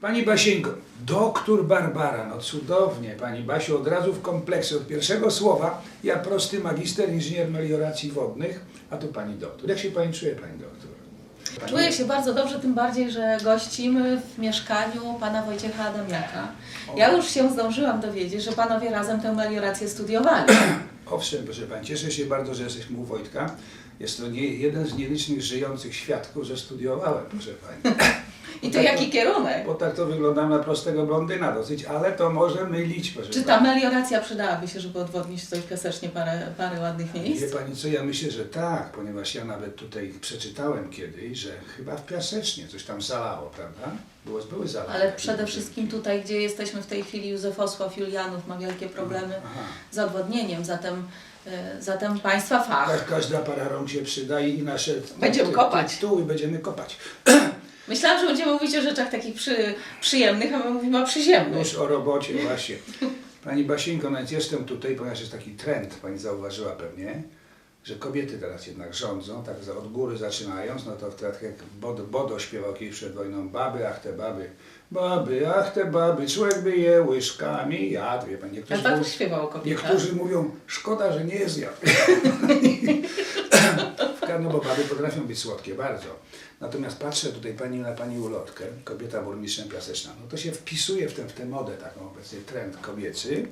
Pani Basieńko, doktor Barbara, no cudownie, Pani Basiu, od razu w kompleksie, od pierwszego słowa, ja prosty magister, inżynier melioracji wodnych, a tu Pani doktor. Jak się Pani czuje, Pani doktor? Pani- Czuję się bardzo dobrze, tym bardziej, że gościmy w mieszkaniu pana Wojciecha Adamiaka. Ja już się zdążyłam dowiedzieć, że panowie razem tę meliorację studiowali. Owszem, proszę Pani, cieszę się bardzo, że jesteśmy u Wojtka. Jest to nie, jeden z nielicznych żyjących świadków, że studiowałem, proszę Pani. I to jaki kierunek? Bo tak to wyglądam na prostego blondyna dosyć, ale to może mylić, proszę Czy ta melioracja przydałaby się, żeby odwodnić coś piosecznie parę, parę ładnych Wie miejsc? Pani co, ja myślę, że tak, ponieważ ja nawet tutaj przeczytałem kiedyś, że chyba w Piasecznie coś tam zalało, prawda? Było, były zalawy. Ale przede wszystkim tutaj, gdzie jesteśmy w tej chwili, Józefosław Julianów ma wielkie problemy Aha. z odwodnieniem, zatem, e, zatem państwa fach. Tak, każda para rąk się przyda i nasze Będziemy kopać. tytuły będziemy kopać. Myślałam, że będziemy mówić o rzeczach takich przy, przyjemnych, a my mówimy o przyziemnych. Już o robocie właśnie. Pani Basieńko, no więc jestem tutaj, ponieważ jest taki trend, Pani zauważyła pewnie, że kobiety teraz jednak rządzą, tak od góry zaczynając, no to tak jak Bodo, Bodo śpiewał kiedyś przed wojną, baby, ach te baby, baby, ach te baby, człowiek by je łyżkami jadł, wie Pani, A niektórzy, tak mówią, kobieta. niektórzy mówią, szkoda, że nie No bo baby potrafią być słodkie, bardzo. Natomiast patrzę tutaj pani na pani ulotkę, kobieta burmistrzem piaseczna. No to się wpisuje w tę, w tę modę, taką obecnie trend kobiecy.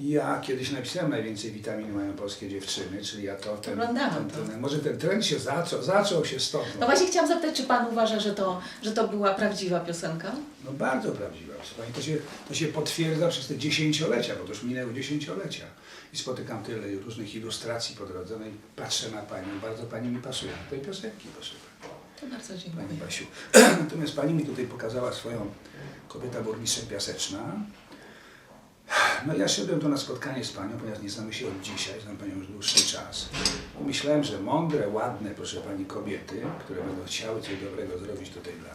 Ja kiedyś napisałem najwięcej witamin mają polskie dziewczyny, czyli ja to ten, Oglądałam ten, ten może ten trend się zaczął, zaczął się stąd. No właśnie chciałam zapytać, czy Pan uważa, że to, że to była prawdziwa piosenka? No bardzo prawdziwa. Pani, to, się, to się potwierdza przez te dziesięciolecia, bo to już minęły dziesięciolecia. I spotykam tyle różnych ilustracji po drodze, no i patrzę na Panią, bardzo Pani mi pasuje do tej piosenki, proszę Pani. To bardzo Pani dziękuję. Basiu. Natomiast Pani mi tutaj pokazała swoją kobieta burmistrzem Piaseczna. No ja szedłem tu na spotkanie z Panią, ponieważ nie znamy się od dzisiaj, znam Panią już dłuższy czas. Myślałem, że mądre, ładne, proszę Pani, kobiety, które będą chciały coś dobrego zrobić tutaj dla,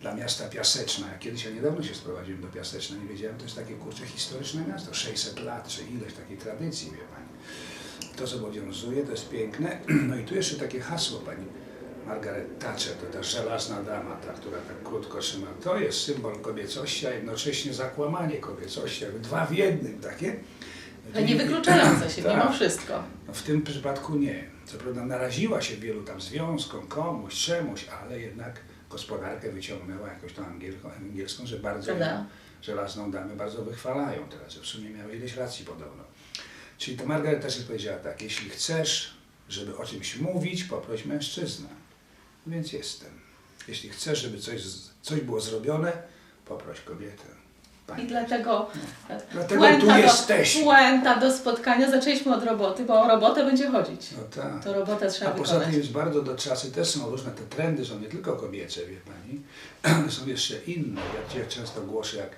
dla miasta Piaseczna. Kiedyś, ja niedawno się sprowadziłem do Piaseczna, nie wiedziałem, to jest takie kurcze historyczne miasto, 600 lat, czy ileś takiej tradycji, wie Pani. To zobowiązuje, to jest piękne. No i tu jeszcze takie hasło Pani Margaret Thatcher, to ta żelazna dama, ta, która tak krótko trzyma. To jest symbol kobiecości, a jednocześnie zakłamanie kobiecości, jakby dwa w jednym takie. Ale nie wykluczające się, Tak. mimo wszystko. No w tym przypadku nie. Co prawda naraziła się wielu tam związkom, komuś, czemuś, ale jednak gospodarkę wyciągnęła jakąś tam angielską, angielską że bardzo ją, żelazną damę bardzo wychwalają teraz, w sumie miała ileś racji podobno. Czyli to Margaret też powiedziała tak, jeśli chcesz, żeby o czymś mówić, poproś mężczyznę. Więc jestem. Jeśli chcesz, żeby coś, coś było zrobione, poproś kobietę. Pani. I dlatego, e, Dlatego tu do, jesteśmy. puenta do spotkania zaczęliśmy od roboty, bo o robotę będzie chodzić. No tak. To robotę trzeba A poza wykonać. tym jest bardzo do czasy, też są różne, te trendy są nie tylko kobiece, wie Pani, są jeszcze inne. Ja często głoszę, jak,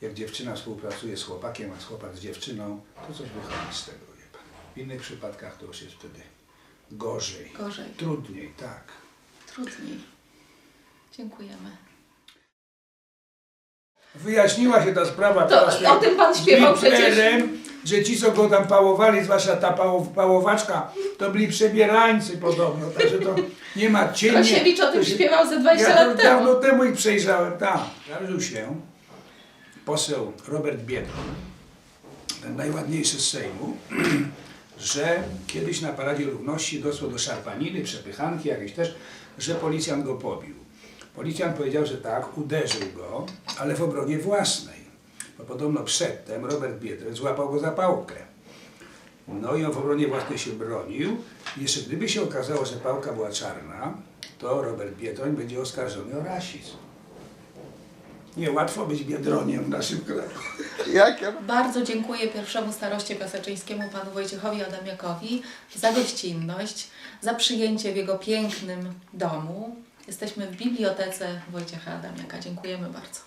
jak dziewczyna współpracuje z chłopakiem, a chłopak z dziewczyną, to coś wychodzi z tego, wie Pani. W innych przypadkach to już jest wtedy gorzej, Gorzej, trudniej, tak. Trudniej. Dziękujemy. Wyjaśniła się ta sprawa To o tym pan śpiewał Hitlerem, że ci, co go tam pałowali, zwłaszcza ta pałow, pałowaczka, to byli przebierańcy podobno, także to nie ma cienia. Prosiewicz o tym śpiewał ze 20 ja lat temu. dawno temu ich przejrzałem, tak. Zdarzył się poseł Robert Biedroń, ten najładniejszy z Sejmu, że kiedyś na Paradzie Równości doszło do szarpaniny, przepychanki jakieś też, że policjant go pobił. Policjant powiedział, że tak, uderzył go, ale w obronie własnej. Bo podobno przedtem Robert Biedroń złapał go za pałkę. No i on w obronie własnej się bronił. Jeszcze gdyby się okazało, że pałka była czarna, to Robert Biedroń będzie oskarżony o rasizm. Niełatwo być Biedroniem w naszym kraju. Bardzo dziękuję pierwszemu staroście piaseczyńskiemu, panu Wojciechowi Adamiakowi, za gościnność, za przyjęcie w jego pięknym domu. Jesteśmy w bibliotece Wojciecha Adamiaka. Dziękujemy bardzo.